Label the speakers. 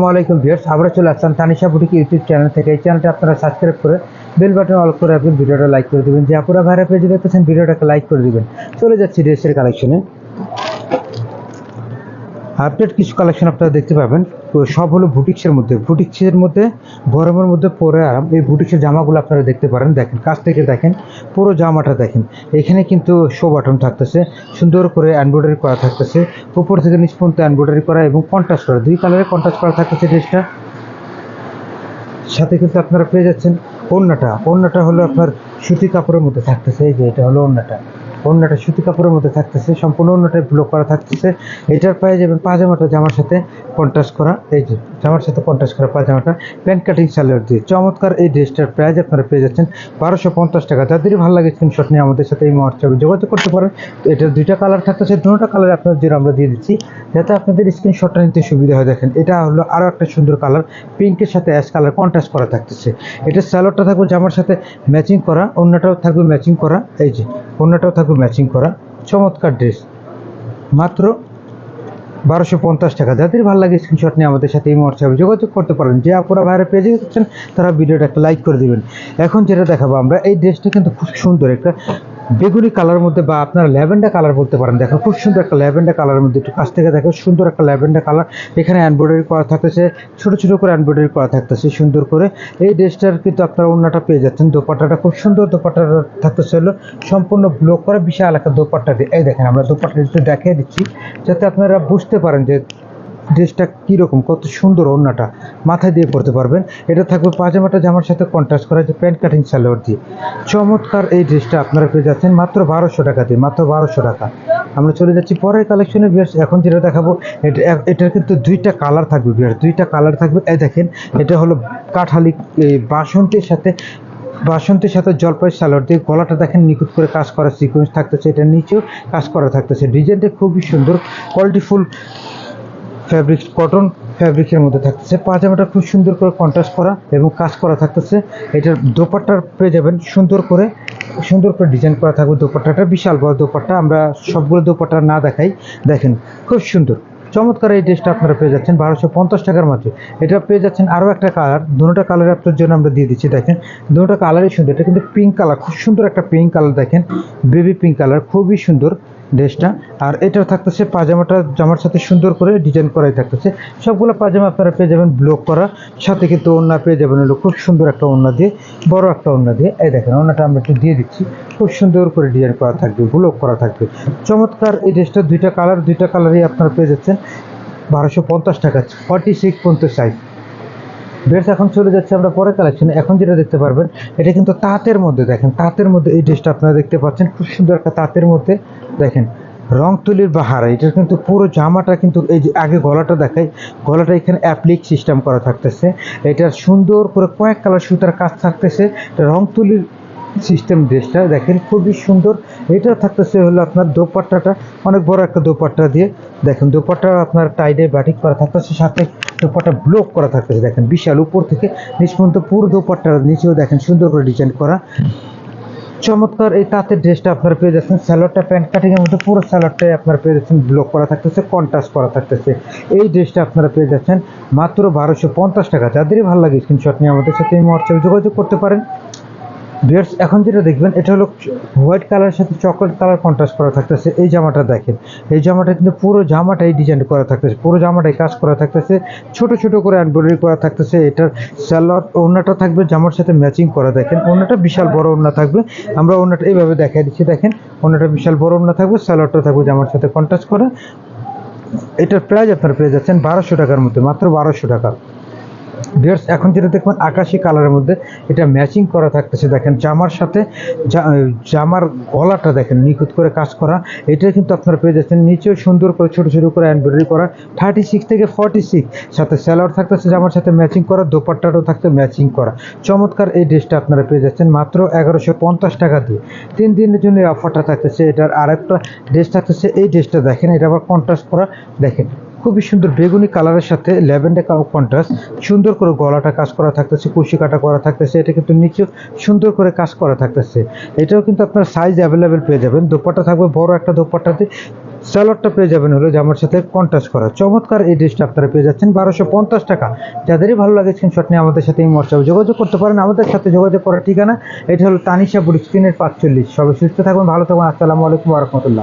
Speaker 1: আসসালামাইকুম ভিউয়ার্স, আবারও চলে আসলাম তানিশা বুটিক ইউটিউব চ্যানেল থেকে। এই চ্যানেলটা আপনারা সাবস্ক্রাইব করে বেল বাটন অল করে রাখবেন, ভিডিওটা লাইক করে দেবেন। যে আপনারা ভাইরা পেজে দেখতেছেন, ভিডিওটাকে লাইক করে দেবেন। চলে যাচ্ছি ড্রেসের কালেকশনে আপডেট কিছু কালেকশন আপনারা দেখতে পাবেন। তো সব হলো বুটিক্সের মধ্যে। বুটিক্সের মধ্যে গরমের মধ্যে পরে আরাম। এই বুটিক্সের জামাগুলো আপনারা দেখতে পারেন। দেখেন, কাছ থেকে দেখেন, পুরো জামাটা দেখেন। এখানে কিন্তু শো বাটন থাকতেছে। সুন্দর করে এমব্রয়ডারি করা থাকতেছে। উপর থেকে নিচ পর্যন্ত এমব্রয়ডারি করা এবং কন্ট্রাস্ট করা। দুই কালারে কন্ট্রাস্ট করা থাকতেছে ড্রেসটা সাথে কিন্তু আপনারা পেয়ে যাচ্ছেন ওড়নাটা। ওড়নাটা হলো আপনার সুতি কাপড়ের মধ্যে থাকতেছে। এই যে, এটা হলো ওড়নাটা। ওড়নাটা সুতি কাপড়ের মধ্যে থাকতেছে, সম্পূর্ণ ওড়নাটাই ব্লক করা থাকতেছে। এটার পায়ে যাবেন পাজামাটা, জামার সাথে কন্ট্রাস্ট করা, এই যে জামার সাথে কন্ট্রাস্ট করা পাজামাটা। প্যান্ট কাটিং সালোয়ার দিয়ে। চমৎকার এই ড্রেসটার প্রাইস আপনারা পেয়ে যাচ্ছেন বারোশো পঞ্চাশ টাকা। যাদেরই ভালো লাগে স্ক্রিনশট নিয়ে আমাদের সাথে এই হোয়াটসঅ্যাপে যোগাযোগ করতে পারেন। এটার দুইটা কালার থাকতেছে দুটোটা কালার আপনাদের জন্য আমরা দিয়ে দিচ্ছি, যাতে আপনাদের স্ক্রিনশটটা নিতে সুবিধা হয়। দেখেন, এটা হলো আরও একটা সুন্দর কালার পিঙ্কের সাথে অ্যাশ কালার কন্ট্রাস্ট করা থাকতেছে। এটা স্যালোডটা থাকবে জামার সাথে ম্যাচিং করা, অন্যটাও থাকবে ম্যাচিং করা। এই যে অন্যটাও থাকবে ম্যাচিং করা। চমৎকার ড্রেস। মাত্র বারোশো পঞ্চাশ টাকা। যাদের ভালো লাগে স্ক্রিনশট নিয়ে আমাদের সাথে এই হোয়াটসঅ্যাপে যোগাযোগ করতে পারেন। যে আপনারা বাইরে পেজে যাচ্ছেন তারা ভিডিওটা একটা লাইক করে দেবেন। এখন যেটা দেখাবো আমরা, এই ড্রেসটা কিন্তু খুব সুন্দর একটা বেগুনি কালার মধ্যে বা আপনারা ল্যাভেন্ডার কালার বলতে পারেন। দেখো, খুব সুন্দর একটা ল্যাভেন্ডার কালারের মধ্যে একটু কাছ থেকে দেখো, সুন্দর একটা ল্যাভেন্ডার কালার এখানে এমব্রয়ডারি করা থাকতেছে, ছোট ছোট করে এমব্রয়ডারি করা থাকতেছে, সুন্দর করে। এই ড্রেসটার কিন্তু আপনারা অন্যটা পেয়ে যাচ্ছেন। দোপাট্টাটা খুব সুন্দর দোপাট্টাটা থাকতেছে হলো, সম্পূর্ণ ব্লক করে বিশাল একটা দোপাট্টা দিয়ে। এই দেখেন, আমরা দোপাট্টা একটু দেখিয়ে দিচ্ছি, যাতে আপনারা বুঝতে পারেন যে ড্রেসটা কীরকম, কত সুন্দর ওড়নাটা মাথায় দিয়ে পরতে পারবেন। এটা থাকবে পাজামাটা জামার সাথে কন্ট্রাস্ট করা যে প্যান্ট কাটিং সালোয়ার দিয়ে। চমৎকার এই ড্রেসটা আপনারা পেয়ে যাচ্ছেন মাত্র বারোশো টাকা দিয়ে, মাত্র বারোশো টাকা। আমরা চলে যাচ্ছি পরের কালেকশনে বিয়ার্স এখন যেটা দেখাবো, এটা এটার কিন্তু দুইটা কালার থাকবে বিয়ার্স দুইটা কালার থাকবে। এই দেখেন, এটা হলো কাঠালি বাসন্তীর সাথে বাসন্তীর সাথে জলপাই সালোয়ার দিয়ে গলাটা দেখেন নিখুঁত করে কাজ করা সিকোয়েন্স থাকতেছে, এটা নিচেও কাজ করা থাকতেছে। ডিজাইনটা খুবই সুন্দর কোয়ালিটিফুল ফ্যাব্রিক কটন ফ্যাব্রিকের মধ্যে থাকতেছে। পাজামাটা খুব সুন্দর করে কন্ট্রাস্ট করা এবং কাজ করা থাকতেছে। এটার দোপাট্টার পেয়ে যাবেন সুন্দর করে সুন্দর করে ডিজাইন করা থাকবে দোপাট্টাটা। বিশাল বড় দোপাট্টা, আমরা সবগুলো দোপাট্টা না দেখাই। দেখেন, খুব সুন্দর। চমৎকার এই ড্রেসটা আপনারা পেয়ে যাচ্ছেন বারোশো পঞ্চাশ টাকার মাঝে এটা পেয়ে যাচ্ছেন আরও একটা কালার দুটোটা কালার আপনার জন্য আমরা দিয়ে দিচ্ছি। দেখেন দুটোটা কালারই সুন্দর। এটা কিন্তু পিঙ্ক কালার খুব সুন্দর একটা পিঙ্ক কালার দেখেন। বেবি পিঙ্ক কালার খুবই সুন্দর। ড্রেসটা। আর এটা থাকতেছে পাজামাটা জামার সাথে সুন্দর করে ডিজাইন করাই থাকতেছে। সবগুলো পাজামা আপনারা পেয়ে যাবেন ব্লক করা। সাথে কিন্তু ওড়না পেয়ে যাবেন হলো খুব সুন্দর একটা ওড়না দিয়ে, বড় একটা ওড়না দিয়ে। এই দেখেন, ওড়নাটা আমরা একটু দিয়ে দিচ্ছি। খুব সুন্দর করে ডিজাইন করা থাকবে ব্লক করা থাকবে। চমৎকার এই ড্রেসটা, দুইটা কালার দুইটা কালারই আপনারা পেয়ে যাচ্ছেন। বারোশো পঞ্চাশ টাকা ফর্টি সিক্স পঞ্চাশ সাইজ ড্রেস এখন চলে যাচ্ছে আমরা পরে কালেকশন এখন যেটা দেখতে পারবেন, এটা কিন্তু তাঁতের মধ্যে দেখেন। তাঁতের মধ্যে এই ড্রেসটা আপনারা দেখতে পাচ্ছেন। খুব সুন্দর একটা তাঁতের মধ্যে দেখেন। রং তুলির বাহার, এটার কিন্তু পুরো জামাটা কিন্তু এই যে আগে গলাটা দেখাই, গলাটা এখানে অ্যাপ্লিক সিস্টেম করা থাকতেছে। এটার সুন্দর করে কয়েক কালার সুতার কাজ থাকতেছে। এটা রং তুলির সিস্টেম ড্রেসটা দেখেন, খুবই সুন্দর। এটা থাকতেছে হলো আপনার দোপাট্টাটা, অনেক বড় একটা দোপাট্টা দিয়ে। দেখেন, দোপাট্টা আপনার টাইডে ব্যাটিক করা থাকতেছে, সাথে দোপাট্টা ব্লক করা থাকতেছে। দেখেন, বিশাল উপর থেকে নিচ পর্যন্ত পুরো দোপাট্টার নিচেও দেখেন সুন্দর করে ডিজাইন করা। চমৎকার এই তাঁতের ড্রেসটা আপনারা পেয়ে যাচ্ছেন। স্যালোডটা প্যান্ট কাটিং এর মধ্যে পুরো স্যালোডটাই আপনারা পেয়ে যাচ্ছেন। ব্লক করা থাকতেছে কন্ট্রাস্ট করা থাকতেছে। এই ড্রেসটা আপনারা পেয়ে যাচ্ছেন মাত্র বারোশো পঞ্চাশ টাকা। যাদেরই ভালো লাগে স্ক্রিনশট নিয়ে আমাদের সাথে এই হোয়াটসঅ্যাপে যোগাযোগ করতে পারেন। বিয়ার্স এখন যেটা দেখবেন, এটা হলো হোয়াইট কালারের সাথে চকলেট কালার কন্ট্রাস্ট করা থাকতেছে। এই জামাটা দেখেন। এই জামাটা কিন্তু পুরো জামাটাই ডিজাইন করা থাকতেছে। পুরো জামাটাই কাজ করা থাকতেছে। ছোট ছোট করে এমব্রয়ডারি করা থাকতেছে। এটার স্যালোয়ার ওড়নাটা থাকবে জামার সাথে ম্যাচিং করা। দেখেন, ওড়নাটা বিশাল বড় ওড়না থাকবে। আমরা ওড়নাটা এইভাবে দেখাই দিচ্ছি। দেখেন, ওড়নাটা বিশাল বড় ওড়না থাকবে স্যালোয়ারটা থাকবে জামার সাথে কন্ট্রাস্ট করা। এটার প্রাইস আপনারা পেয়ে যাচ্ছেন বারোশো টাকার মধ্যে, মাত্র বারোশো টাকা। বিয়ার্স এখন যেটা দেখবেন আকাশি কালারের মধ্যে এটা ম্যাচিং করা থাকতেছে। দেখেন, জামার সাথে জামার গলাটা দেখেন, নিখুঁত করে কাজ করা। এটা কিন্তু আপনারা পেয়ে যাচ্ছেন। নিচেও সুন্দর করে, ছোট ছোট করে এমব্রয়ডারি করা। থার্টি সিক্স থেকে ফর্টি সিক্স সাথে স্যালোয়ার থাকতেছে জামার সাথে ম্যাচিং করা, দোপাট্টাটাও থাকতে ম্যাচিং করা। চমৎকার এই ড্রেসটা আপনারা পেয়ে যাচ্ছেন, মাত্র এগারোশো পঞ্চাশ টাকা দিয়ে। তিন দিনের জন্য এই অফারটা থাকতেছে। এটার আরেকটা ড্রেস থাকতেছে। এই ড্রেসটা দেখেন, এটা আবার কন্ট্রাস্ট করা। দেখেন খুবই সুন্দর বেগুনি কালারের সাথে ল্যাভেন্ডার কন্ট্রাস্ট, সুন্দর করে গলাটা কাজ করা থাকতেছে কুশি কাটা করা থাকতেছে, এটা কিন্তু নিচে সুন্দর করে কাজ করা থাকতেছে। এটাও কিন্তু আপনার সাইজ অ্যাভেলেবেল পেয়ে যাবেন। দোপাট্টা থাকবে বড় একটা দোপাট্টাতে স্যালোয়ারটা পেয়ে যাবেন হলো জামার সাথে কন্ট্রাস্ট করা। চমৎকার এই ড্রেসটা আপনারা পেয়ে যাচ্ছেন। বারোশো পঞ্চাশ টাকা। যাদেরই ভালো লাগে স্ক্রিনশট নিয়ে আমাদের সাথে এই মশলা যোগাযোগ করতে পারেন। আমাদের সাথে যোগাযোগ করার ঠিকানা, এটা হলো তানিশা বুড়ি স্ক্রিনের পাঁচচল্লিশ। সবাই সুস্থ থাকবেন ভালো থাকবেন আসসালামু আলাইকুম রহমতুল্লাহ।